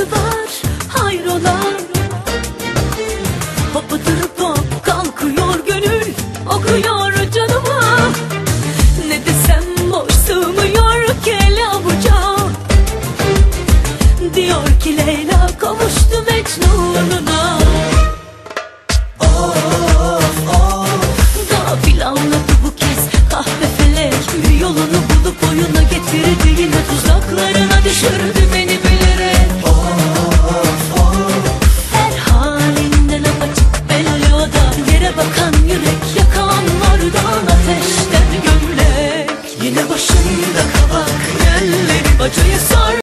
sıkıntı var hayrola? Hop oturup kalkıyor gönül okuyor canıma. Ne desem boş sığmıyor kelavuca Diyor ki Leyla kavuştu Mecnun'una. Yine başında kabak Elleri bacaya